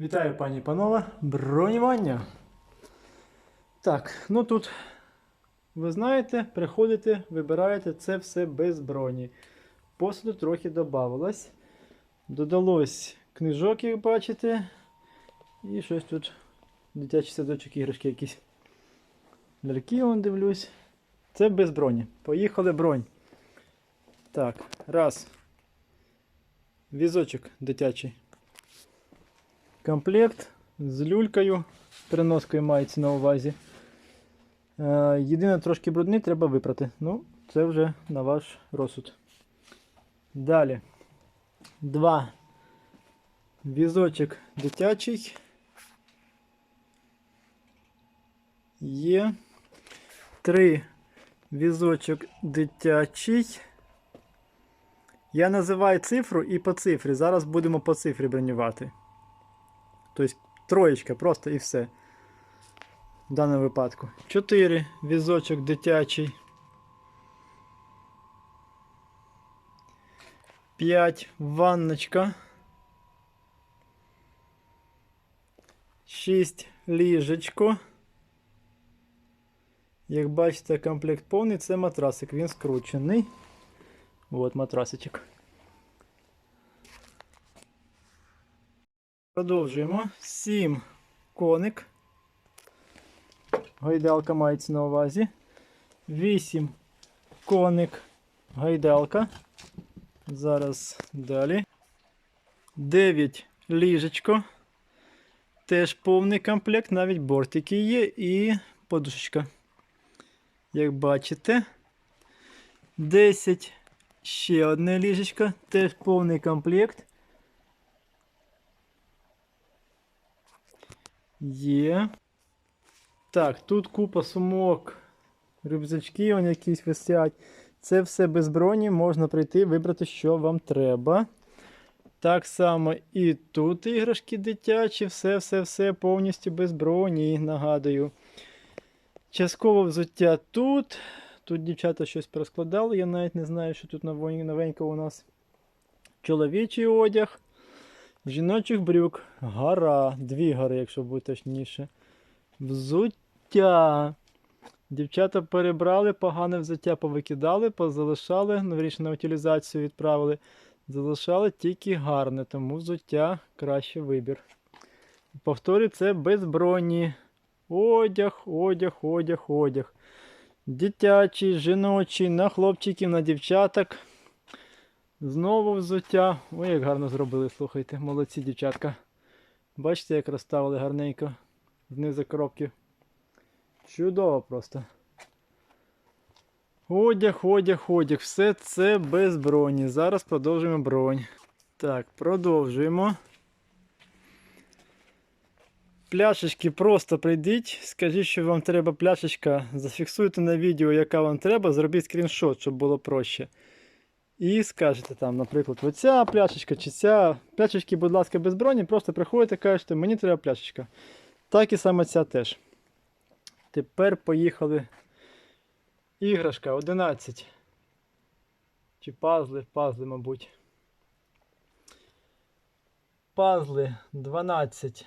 Вітаю, пані і панове. Бронювання. Так, ну тут, ви знаєте, приходите, вибираєте це все без броні. Посуду трохи додавалось. Додалось книжок, як бачите. І щось тут. Дитячий садочок, іграшки якісь. Ляльки, вон дивлюсь. Це без броні. Поїхали бронь. Так, раз. Візочок дитячий. Комплект з люлькою, переноскою мається на увазі. Е, єдине трошки брудний, треба випрати. Ну, це вже на ваш розсуд. Далі. Два. Візочок дитячий. Є. Три. Візочок дитячий. Я називаю цифру і по цифрі. Зараз будемо по цифрі бронювати. Тобто троєчка просто і все. В даному випадку. 4 візочок дитячий. 5 ванночка. 6 ліжечко. Як бачите, комплект повний, це матрасик, він скручений. От матрасичок. Продовжуємо. 7 коник. Гайдалка мається на увазі. 8 коник. Гайдалка. Зараз далі. 9 ліжечко. Теж повний комплект, навіть бортики є і подушечка. Як бачите. 10 ще одне ліжечко, теж повний комплект. Є. Так, тут купа сумок, рюкзачки вони якісь висять. Це все без броні, можна прийти, вибрати, що вам треба. Так само і тут іграшки дитячі, все-все-все повністю без броні, нагадую. Частково взуття тут. Тут дівчата щось перескладали, я навіть не знаю, що тут новень- новенького у нас. Чоловічий одяг. Жіночих брюк. Гора. Дві гори, якщо бути точніше. Взуття. Дівчата перебрали, погане взуття повикидали, позалишали, ну, вірніше, на утилізацію відправили. Залишали тільки гарне, тому взуття краще вибір. Повторюю, це без броні. Одяг, одяг, одяг, одяг. Дитячий, жіночий, на хлопчиків, на дівчаток. Знову взуття. Ой, як гарно зробили, слухайте. Молодці дівчатка. Бачите, як розставили гарненько знизу коробки. Чудово просто. Одяг, одяг, одяг. Все це без броні. Зараз продовжуємо бронь. Так, продовжуємо. Пляшечки просто прийдіть, скажіть, що вам треба пляшечка, зафіксуйте на відео, яка вам треба, зробіть скріншот, щоб було проще. І скажете там, наприклад, оця пляшечка чи ця. Пляшечки, будь ласка, без броні, просто приходите кажете, мені треба пляшечка. Так і саме ця теж. Тепер поїхали. Іграшка 11. Чи пазли, пазли, мабуть. Пазли 12.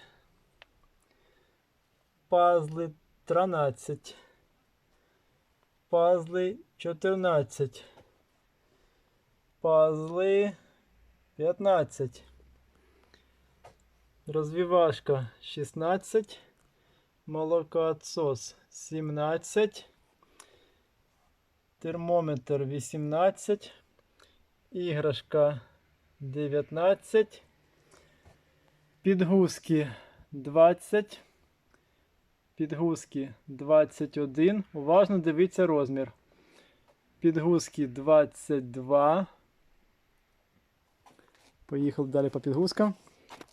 Пазли 13. Пазли 14. Пазли 15. Розвивашка 16. Молокоотсос 17. Термометр 18. Іграшка 19. Підгузки 20. Підгузки 21. Уважно дивіться розмір. Підгузки 22. Поїхав далі по підгузкам.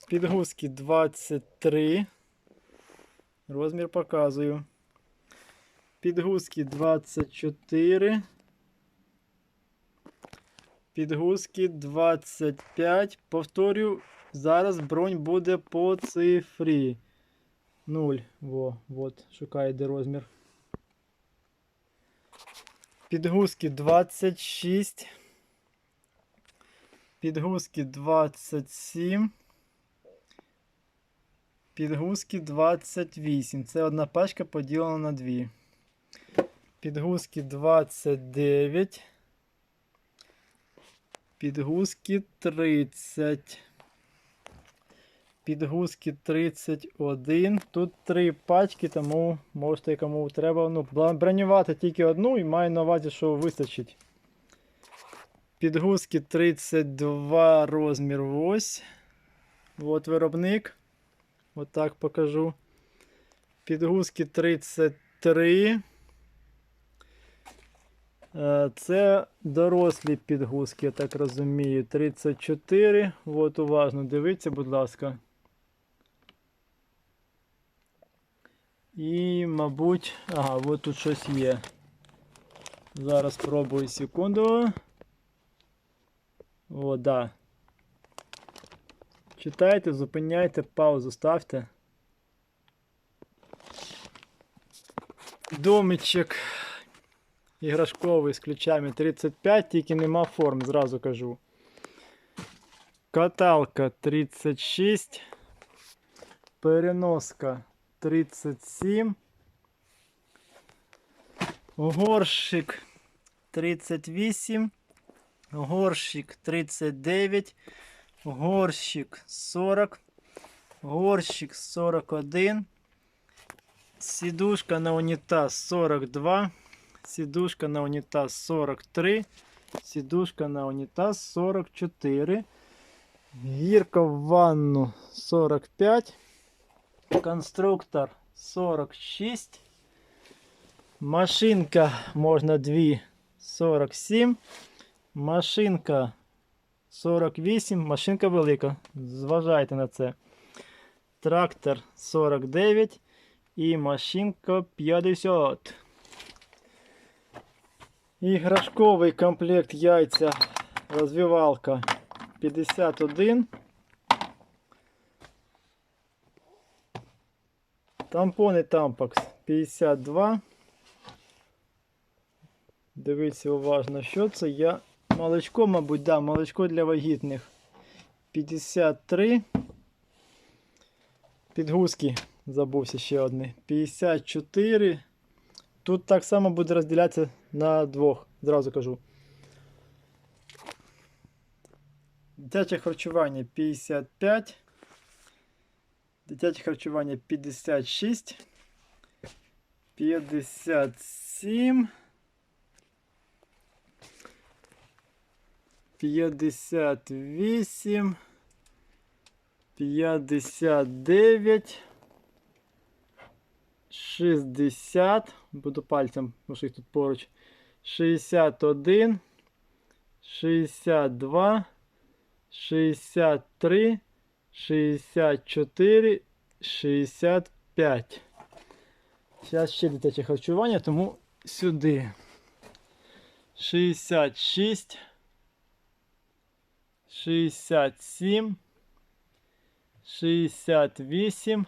Підгузки 23. Розмір показую. Підгузки 24. Підгузки 25. Повторю, зараз бронь буде по цифрі. 0. Во, от, шукає де розмір. Підгузки 26. Підгузки 27. Підгузки 28. Це одна пачка поділена на дві. Підгузки 29. Підгузки 30. Підгузки 31. Тут три пачки, тому можете кому треба. Ну, бронювати тільки одну і маю на увазі, що вистачить. Підгузки 32 розмір ось. От виробник. Отак покажу. Підгузки 33. Е, Це дорослі підгузки, я так розумію. 34. От уважно дивіться, будь ласка. І, мабуть, ага, от тут щось є. Зараз спробую секунду. О, да. Читайте, зупиняйте, паузу ставте. Домичок іграшковий з ключами 35, тільки нема форм, зразу кажу. Каталка 36. Переноска 37. Горщик 38. Горщик 39. Горщик 40. Горщик 41. Сидушка на унітаз 42. Сидушка на унітаз 43. Сидушка на унітаз 44. Гірка в ванну 45. Конструктор 46. Машинка можна дві 47. Машинка 48. Машинка велика. Зважайте на це. Трактор 49 і машинка 50. Іграшковий комплект яйця розвивалка 51. Тампони Tampax 52. Дивіться уважно, що це. Я молочко, мабуть, да, молочко для вагітних 53. Підгузки, забувся ще одне. 54. Тут так само буде розділятися на двох, зразу кажу. Дитяче харчування 55. Дитяче харчування 56. 57. 58. 59. 60. Буду пальцем, тому що їх тут поруч. 61. 62. 63. 64. 65. Зараз ще дитяче харчування, тому сюди. 66. 67. 68.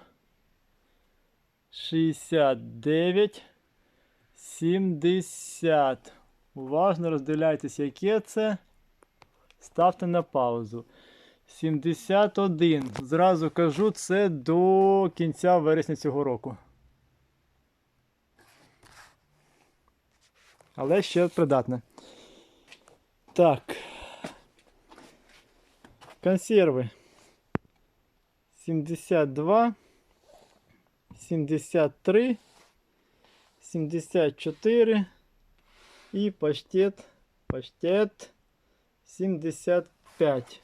69, 70. Уважно розділяйтесь, яке це. Ставте на паузу. 71. Зразу кажу, це до кінця вересня цього року. Але ще придатне. Так. Консерви. 72. 73, 74 і паштет, паштет 75.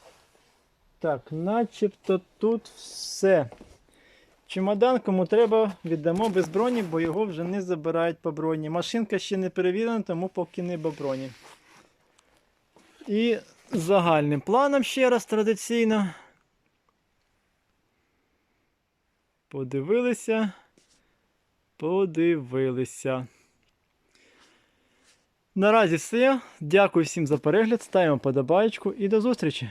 Так, начебто тут все. Чемодан, кому треба, віддамо без броні, бо його вже не забирають по броні. Машинка ще не перевірена, тому поки не по броні. І загальним планом ще раз традиційно. Подивилися. Подивилися. Наразі все. Дякую всім за перегляд. Ставимо подобаєчку і до зустрічі!